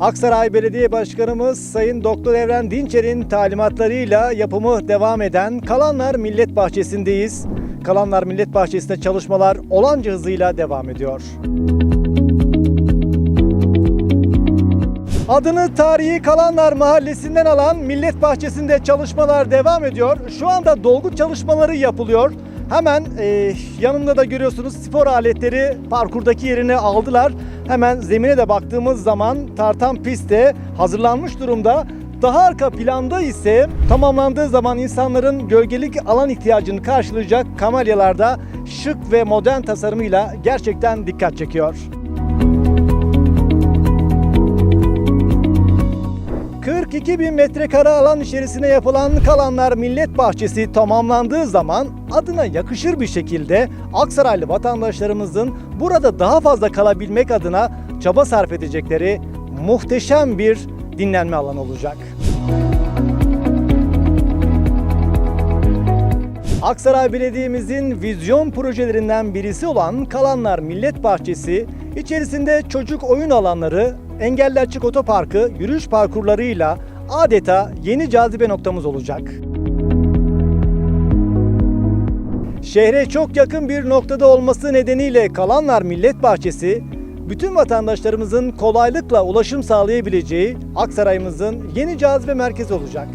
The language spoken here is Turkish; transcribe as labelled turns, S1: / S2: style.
S1: Aksaray Belediye Başkanımız Sayın Doktor Evren Dinçer'in talimatlarıyla yapımı devam eden Kalanlar Millet Bahçesi'ndeyiz. Kalanlar Millet Bahçesi'nde çalışmalar olanca hızıyla devam ediyor. Adını tarihi Kalanlar Mahallesi'nden alan Millet Bahçesi'nde çalışmalar devam ediyor. Şu anda dolgu çalışmaları yapılıyor. Hemen e, yanımda da görüyorsunuz spor aletleri parkurdaki yerini aldılar. Hemen zemine de baktığımız zaman tartan pist de hazırlanmış durumda. Daha arka planda ise tamamlandığı zaman insanların gölgelik alan ihtiyacını karşılayacak kamelyalarda şık ve modern tasarımıyla gerçekten dikkat çekiyor. 42 bin metrekare alan içerisine yapılan Kalanlar Millet Bahçesi tamamlandığı zaman adına yakışır bir şekilde Aksaraylı vatandaşlarımızın burada daha fazla kalabilmek adına çaba sarf edecekleri muhteşem bir dinlenme alanı olacak. Aksaray Belediye'mizin vizyon projelerinden birisi olan Kalanlar Millet Bahçesi, içerisinde çocuk oyun alanları, engelli açık otoparkı, yürüyüş parkurlarıyla adeta yeni cazibe noktamız olacak. Şehre çok yakın bir noktada olması nedeniyle Kalanlar Millet Bahçesi, bütün vatandaşlarımızın kolaylıkla ulaşım sağlayabileceği Aksaray'ımızın yeni cazibe merkezi olacak.